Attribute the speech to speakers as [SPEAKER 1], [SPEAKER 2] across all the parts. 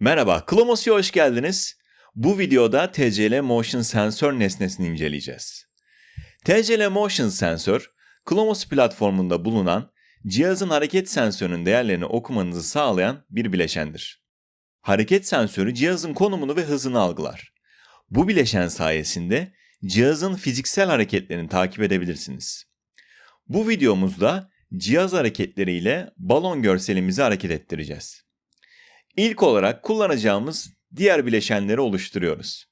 [SPEAKER 1] Merhaba, Klomos'ya hoş geldiniz. Bu videoda TCL Motion Sensör nesnesini inceleyeceğiz. TCL Motion Sensör, Klomos platformunda bulunan cihazın hareket sensörünün değerlerini okumanızı sağlayan bir bileşendir. Hareket sensörü cihazın konumunu ve hızını algılar. Bu bileşen sayesinde cihazın fiziksel hareketlerini takip edebilirsiniz. Bu videomuzda cihaz hareketleriyle balon görselimizi hareket ettireceğiz. İlk olarak kullanacağımız diğer bileşenleri oluşturuyoruz.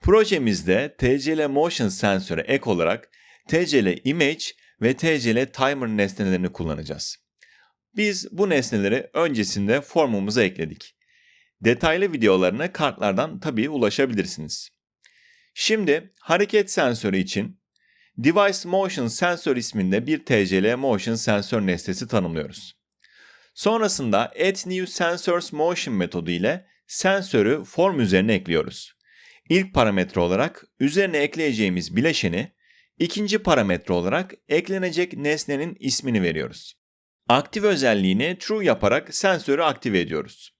[SPEAKER 1] Projemizde TCL Motion sensöre ek olarak TCL Image ve TCL Timer nesnelerini kullanacağız. Biz bu nesneleri öncesinde formumuza ekledik. Detaylı videolarına kartlardan tabii ulaşabilirsiniz. Şimdi hareket sensörü için Device Motion Sensor isminde bir TCL Motion sensör nesnesi tanımlıyoruz. Sonrasında Add New Sensors Motion metodu ile sensörü form üzerine ekliyoruz. İlk parametre olarak üzerine ekleyeceğimiz bileşeni, ikinci parametre olarak eklenecek nesnenin ismini veriyoruz. Aktif özelliğini true yaparak sensörü aktive ediyoruz.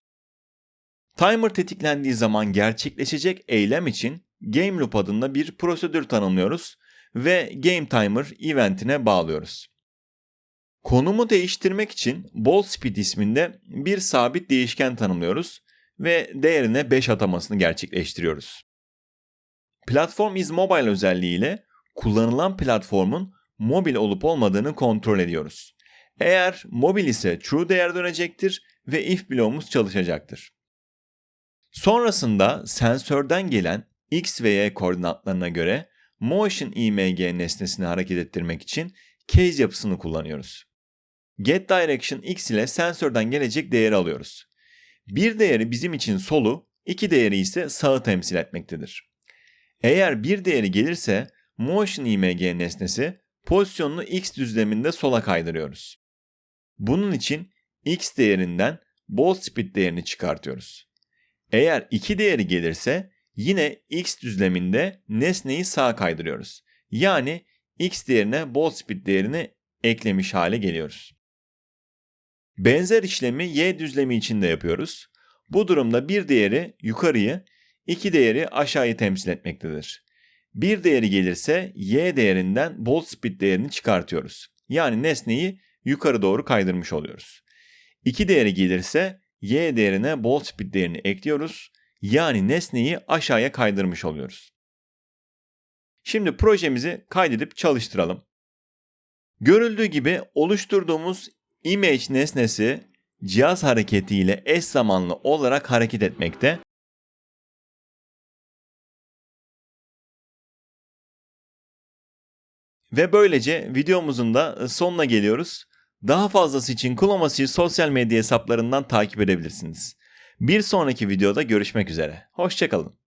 [SPEAKER 1] Timer tetiklendiği zaman gerçekleşecek eylem için Game Loop adında bir prosedür tanımlıyoruz ve Game Timer eventine bağlıyoruz. Konumu değiştirmek için ball speed isminde bir sabit değişken tanımlıyoruz ve değerine 5 atamasını gerçekleştiriyoruz. Platform is mobile özelliğiyle kullanılan platformun mobil olup olmadığını kontrol ediyoruz. Eğer mobil ise true değer dönecektir ve if bloğumuz çalışacaktır. Sonrasında sensörden gelen x ve y koordinatlarına göre motion img nesnesini hareket ettirmek için case yapısını kullanıyoruz. Get direction x ile sensörden gelecek değeri alıyoruz. Bir değeri bizim için solu, iki değeri ise sağı temsil etmektedir. Eğer bir değeri gelirse motion img nesnesi pozisyonunu x düzleminde sola kaydırıyoruz. Bunun için x değerinden ball speed değerini çıkartıyoruz. Eğer iki değeri gelirse yine x düzleminde nesneyi sağa kaydırıyoruz. Yani x değerine ball speed değerini eklemiş hale geliyoruz. Benzer işlemi y düzlemi için de yapıyoruz. Bu durumda bir değeri yukarıyı, iki değeri aşağıyı temsil etmektedir. Bir değeri gelirse y değerinden ball speed değerini çıkartıyoruz. Yani nesneyi yukarı doğru kaydırmış oluyoruz. İki değeri gelirse y değerine ball speed değerini ekliyoruz. Yani nesneyi aşağıya kaydırmış oluyoruz. Şimdi projemizi kaydedip çalıştıralım. Görüldüğü gibi oluşturduğumuz image nesnesi cihaz hareketiyle eş zamanlı olarak hareket etmekte. Ve böylece videomuzun da sonuna geliyoruz. Daha fazlası için Kulomasi'yi sosyal medya hesaplarından takip edebilirsiniz. Bir sonraki videoda görüşmek üzere. Hoşçakalın.